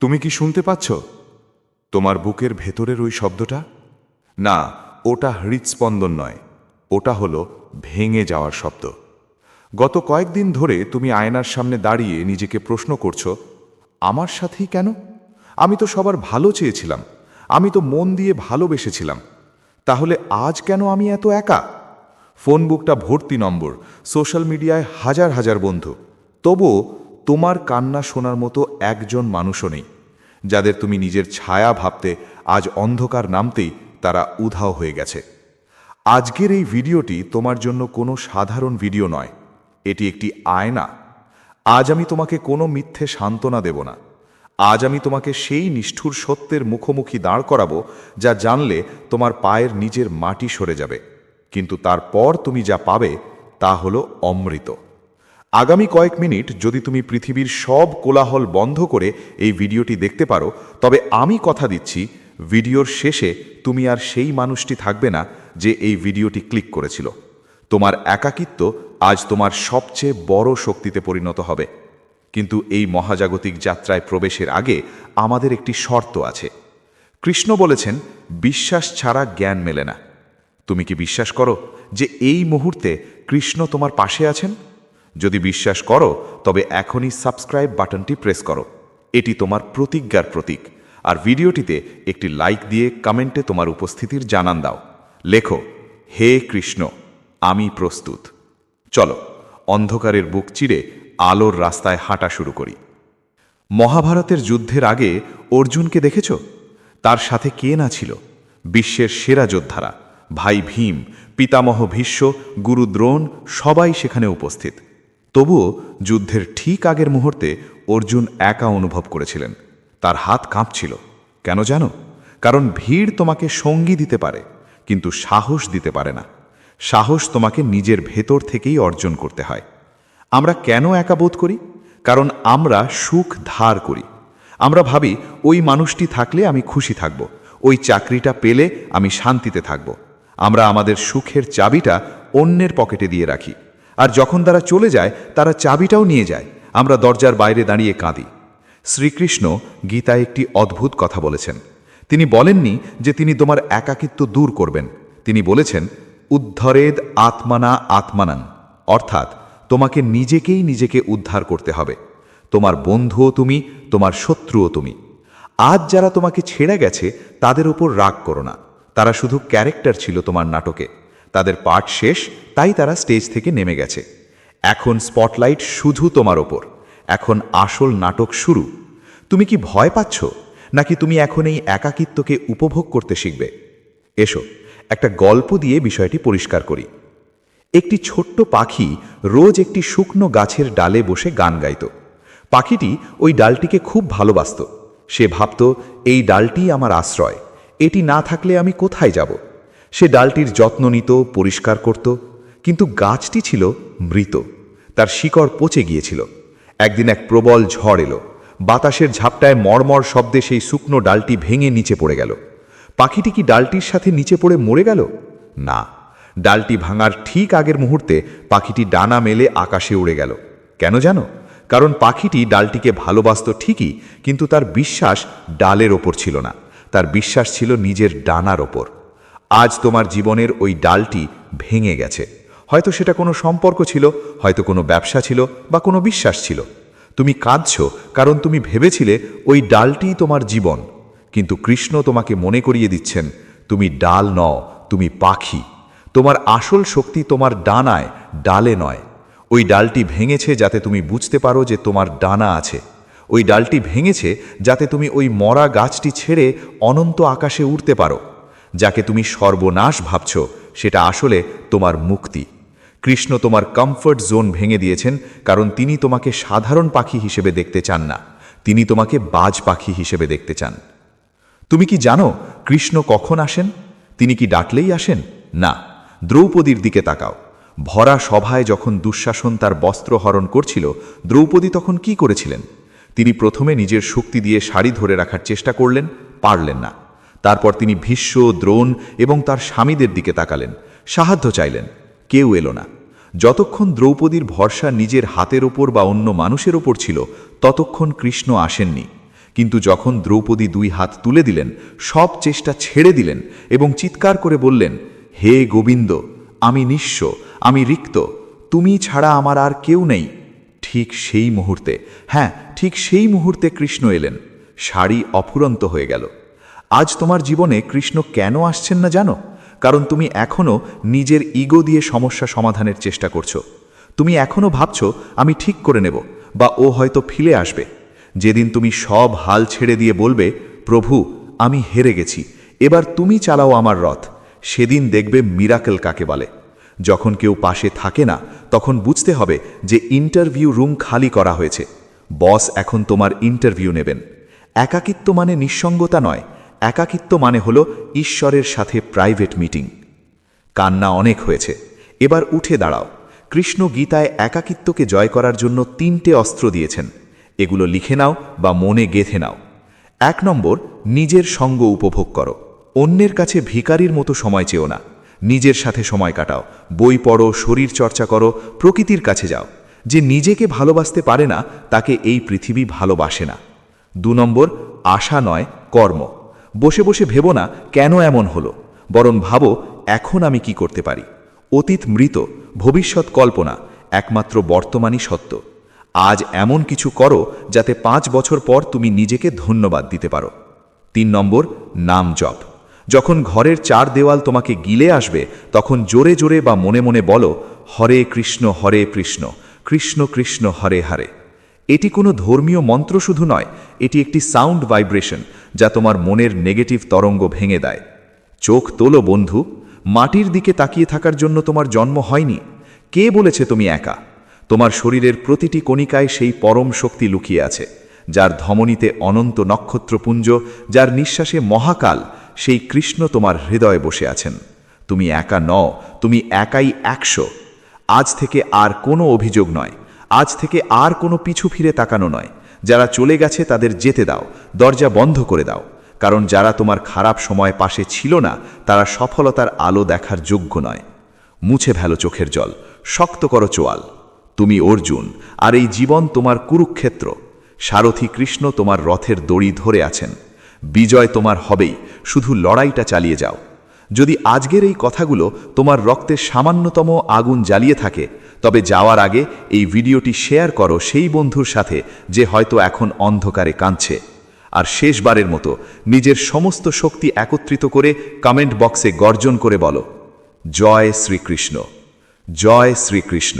তুমি কি শুনতে পাচ্ছ? তোমার বুকের ভেতরের ওই শব্দটা? না, ওটা হৃৎস্পন্দন নয়। ওটা হলো ভেঙে যাওয়ার শব্দ। গত কয়েকদিন ধরে তুমি আয়নার সামনে দাঁড়িয়ে নিজেকে প্রশ্ন করছ, আমার সাথেই কেন? আমি তো সবার ভালো চেয়েছিলাম। আমি তো মন দিয়ে ভালোবেসেছিলাম। তাহলে আজ কেন আমি এত একা? ফোন বুকটা ভর্তি নম্বর, সোশ্যাল মিডিয়ায় হাজার হাজার বন্ধু। তবুও তোমার কান্না শোনার মতো একজন মানুষও নেই, যাদের তুমি নিজের ছায়া ভাবতে আজ অন্ধকার নামতেই তারা উধাও হয়ে গেছে। আজকের এই ভিডিওটি তোমার জন্য কোনো সাধারণ ভিডিও নয়, এটি একটি আয়না। আজ আমি তোমাকে কোনো মিথ্যে সান্ত্বনা দেব না। আজ আমি তোমাকে সেই নিষ্ঠুর সত্যের মুখোমুখি দাঁড় করাবো যা জানলে তোমার পায়ের নিজের মাটি সরে যাবে। কিন্তু তারপর তুমি যা পাবে তা হলো অমৃত। আগামী কয়েক মিনিট যদি তুমি পৃথিবীর সব কোলাহল বন্ধ করে এই ভিডিওটি দেখতে পারো, তবে আমি কথা দিচ্ছি, ভিডিওর শেষে তুমি আর সেই মানুষটি থাকবে না যে এই ভিডিওটি ক্লিক করেছিল। তোমার একাকিত্ব আজ তোমার সবচেয়ে বড় শক্তিতে পরিণত হবে। কিন্তু এই মহাজাগতিক যাত্রায় প্রবেশের আগে আমাদের একটি শর্ত আছে। কৃষ্ণ বলেছেন, বিশ্বাস ছাড়া জ্ঞান মেলে না। তুমি কি বিশ্বাস করো যে এই মুহূর্তে কৃষ্ণ তোমার পাশে আছেন? যদি বিশ্বাস করো, তবে এখনই সাবস্ক্রাইব বাটনটি প্রেস করো। এটি তোমার প্রতিজ্ঞার প্রতীক। আর ভিডিওটিতে একটি লাইক দিয়ে কমেন্টে তোমার উপস্থিতির জানান দাও। লেখো, হে কৃষ্ণ, আমি প্রস্তুত। চলো, অন্ধকারের বুক চিরে আলোর রাস্তায় হাঁটা শুরু করি। মহাভারতের যুদ্ধের আগে অর্জুনকে দেখেছ? তার সাথে কে না ছিল? বিশ্বের সেরা যোদ্ধারা, ভাই ভীম, পিতামহ ভীষ্ম, গুরু দ্রোণ, সবাই সেখানে উপস্থিত। তবুও যুদ্ধের ঠিক আগের মুহূর্তে অর্জুন একা অনুভব করেছিলেন। তার হাত কাঁপছিল। কেন জানো? কারণ ভিড় তোমাকে সঙ্গী দিতে পারে, কিন্তু সাহস দিতে পারে না। সাহস তোমাকে নিজের ভেতর থেকেই অর্জন করতে হয়। আমরা কেন একা বোধ করি? কারণ আমরা সুখ ধার করি। আমরা ভাবি, ওই মানুষটি থাকলে আমি খুশি থাকব, ওই চাকরিটা পেলে আমি শান্তিতে থাকব। আমরা আমাদের সুখের চাবিটা অন্যের পকেটে দিয়ে রাখি। আর যখন তারা চলে যায়, তারা চাবিটাও নিয়ে যায়। আমরা দরজার বাইরে দাঁড়িয়ে কাঁদি। শ্রীকৃষ্ণ গীতায় একটি অদ্ভুত কথা বলেছেন। তিনি বলেননি যে তিনি তোমার একাকিত্ব দূর করবেন। তিনি বলেছেন, উদ্ধরেদ আত্মানা আত্মানান অর্থাৎ, তোমাকে নিজেকেই নিজেকে উদ্ধার করতে হবে। তোমার বন্ধুও তুমি, তোমার শত্রুও তুমি। আজ যারা তোমাকে ছেড়ে গেছে, তাদের ওপর রাগ করো না। তারা শুধু ক্যারেক্টার ছিল তোমার নাটকে। তাদের পাঠ শেষ, তাই তারা স্টেজ থেকে নেমে গেছে। এখন স্পটলাইট শুধু তোমার ওপর। এখন আসল নাটক শুরু। তুমি কি ভয় পাচ্ছ? নাকি তুমি এখন এই একাকিত্বকে উপভোগ করতে শিখবে? এসো, একটা গল্প দিয়ে বিষয়টি পরিষ্কার করি। একটি ছোট্ট পাখি রোজ একটি শুকনো গাছের ডালে বসে গান গাইত। পাখিটি ওই ডালটিকে খুব ভালোবাসত। সে ভাবত, এই ডালটি আমার আশ্রয়। এটি না থাকলে আমি কোথায় যাব? সে ডালটির যত্ন নিত, পরিষ্কার করত, কিন্তু গাছটি ছিল মৃত। তার শিকড় পচে গিয়েছিল। একদিন এক প্রবল ঝড় এলো। বাতাসের ঝাপটায় মরমর শব্দে সেই শুকনো ডালটি ভেঙে নিচে পড়ে গেল। পাখিটি কি ডালটির সাথে নিচে পড়ে মরে গেল? না। ডালটি ভাঙার ঠিক আগের মুহূর্তে পাখিটি ডানা মেলে আকাশে উড়ে গেল। কেন জানো? কারণ পাখিটি ডালটিকে ভালোবাসত ঠিকই, কিন্তু তার বিশ্বাস ডালের ওপর ছিল না। তার বিশ্বাস ছিল নিজের ডানার ওপর। আজ তোমার জীবনের ওই ডালটি ভেঙে গেছে। হয়তো সেটা কোনো সম্পর্ক ছিল, হয়তো কোনো ব্যবসা ছিল বা কোনো বিশ্বাস ছিল। তুমি কাঁদছ, কারণ তুমি ভেবেছিলে ওই ডালটিই তোমার জীবন। কিন্তু কৃষ্ণ তোমাকে মনে করিয়ে দিচ্ছেন, তুমি ডাল নও, তুমি পাখি। তোমার আসল শক্তি তোমার ডানায়, ডালে নয়। ওই ডালটি ভেঙেছে যাতে তুমি বুঝতে পারো যে তোমার ডানা আছে। ওই ডালটি ভেঙেছে যাতে তুমি ওই মরা গাছটি ছেড়ে অনন্ত আকাশে উড়তে পারো। যাকে তুমি সর্বনাশ ভাবছ, সেটা আসলে তোমার মুক্তি। কৃষ্ণ তোমার কমফর্ট জোন ভেঙে দিয়েছেন, কারণ তিনি তোমাকে সাধারণ পাখি হিসেবে দেখতে চান না। তিনি তোমাকে বাজ পাখি হিসেবে দেখতে চান। তুমি কি জানো কৃষ্ণ কখন আসেন? তিনি কি ডাকলেই আসেন? না। দ্রৌপদীর দিকে তাকাও। ভরা সভায় যখন দুঃশাসন তার বস্ত্র হরণ করছিল, দ্রৌপদী তখন কি করেছিলেন? তিনি প্রথমে নিজের শক্তি দিয়ে শাড়ি ধরে রাখার চেষ্টা করলেন, পারলেন না। তারপর তিনি ভীষ্ম, দ্রোণ এবং তার স্বামীদের দিকে তাকালেন। সাহায্য চাইলেন, কেউ এলো না। যতক্ষণ দ্রৌপদীর ভরসা নিজের হাতের ওপর বা অন্য মানুষের ওপর ছিল, ততক্ষণ কৃষ্ণ আসেননি। কিন্তু যখন দ্রৌপদী দুই হাত তুলে দিলেন, সব চেষ্টা ছেড়ে দিলেন এবং চিৎকার করে বললেন, হে গোবিন্দ, আমি নিঃস্ব, আমি রিক্ত, তুমি ছাড়া আমার আর কেউ নেই। ঠিক সেই মুহূর্তে হ্যাঁ ঠিক সেই মুহূর্তে কৃষ্ণ এলেন। শাড়ি অফুরন্ত হয়ে গেল। আজ তোমার জীবনে কৃষ্ণ কেন আসছেন না জানো? কারণ তুমি এখনও নিজের ইগো দিয়ে সমস্যা সমাধানের চেষ্টা করছ। তুমি এখনও ভাবছ, আমি ঠিক করে নেব, বা ও হয়তো ফিরে আসবে। যেদিন তুমি সব হাল ছেড়ে দিয়ে বলবে, প্রভু, আমি হেরে গেছি, এবার তুমি চালাও আমার রথ। সেদিন দেখবে মিরাকেল কাকে বলে। যখন কেউ পাশে থাকে না, তখন বুঝতে হবে যে ইন্টারভিউ রুম খালি করা হয়েছে। বস এখন তোমার ইন্টারভিউ নেবেন। একাকিত্ব মানে নিঃসঙ্গতা নয় একাকিত্ব মানে হল ঈশ্বরের সাথে প্রাইভেট মিটিং। কান্না অনেক হয়েছে। এবার উঠে দাঁড়াও। কৃষ্ণ গীতায় একাকিত্বকে জয় করার জন্য তিনটে অস্ত্র দিয়েছেন। এগুলো লিখে নাও বা মনে গেঁথে নাও। এক নম্বর, নিজের সঙ্গ উপভোগ করো। অন্যের কাছে ভিকারির মতো সময় চেও না। নিজের সাথে সময় কাটাও। বই পড়ো, শরীর চর্চা করো, প্রকৃতির কাছে যাও। যে নিজেকে ভালোবাসতে পারে না, তাকে এই পৃথিবী ভালোবাসে না। দু নম্বর, আশা নয়, কর্ম। বসে বসে ভেবো না কেন এমন হলো, বরং ভাবো এখন আমি কি করতে পারি। অতীত মৃত, ভবিষ্যৎ কল্পনা, একমাত্র বর্তমানই সত্য। আজ এমন কিছু করো যাতে পাঁচ বছর পর তুমি নিজেকে ধন্যবাদ দিতে পারো। তিন নম্বর, নাম জপ। যখন ঘরের চার দেওয়াল তোমাকে গিলে আসবে, তখন জোরে জোরে বা মনে মনে বলো, হরে কৃষ্ণ হরে কৃষ্ণ কৃষ্ণ কৃষ্ণ, হরে হরে। এটি কোনো ধর্মীয় মন্ত্র শুধু নয়, এটি একটি সাউন্ড ভাইব্রেশন যা তোমার মনের নেগেটিভ তরঙ্গ ভেঙে দেয়। চোখ তোলো, বন্ধু। মাটির দিকে তাকিয়ে থাকার জন্য তোমার জন্ম হয়নি। কে বলেছে তুমি একা? তোমার শরীরের প্রতিটি কণিকায় সেই পরম শক্তি লুকিয়ে আছে, যার ধমনীতে অনন্ত নক্ষত্রপুঞ্জ, যার নিঃশ্বাসে মহাকাল, সেই কৃষ্ণ তোমার হৃদয়ে বসে আছেন। তুমি একা নও, তুমি একাই একশো। আজ থেকে আর কোনো অভিযোগ নয়। আজ থেকে আর কোনো পিছু ফিরে তাকানো নয়। যারা চলে গেছে তাদের যেতে দাও, দরজা বন্ধ করে দাও, কারণ যারা তোমার খারাপ সময় পাশে ছিল না, তারা সফলতার আলো দেখার যোগ্য নয়। মুছে ফেলো চোখের জল, শক্ত করো চোয়াল। তুমি অর্জুন, আর এই জীবন তোমার কুরুক্ষেত্র। সারথী কৃষ্ণ তোমার রথের দড়ি ধরে আছেন। বিজয় তোমার হবেই, শুধু লড়াইটা চালিয়ে যাও। যদি আজকের এই কথাগুলো তোমার রক্তে সামান্যতম আগুন জ্বালিয়ে থাকে, তবে যাওয়ার আগে এই ভিডিওটি শেয়ার করো সেই বন্ধুর সাথে যে হয়তো এখন অন্ধকারে কাঁদছে। আর শেষবারের মতো নিজের সমস্ত শক্তি একত্রিত করে কমেন্ট বক্সে গর্জন করে বলো, জয় শ্রীকৃষ্ণ জয় শ্রীকৃষ্ণ।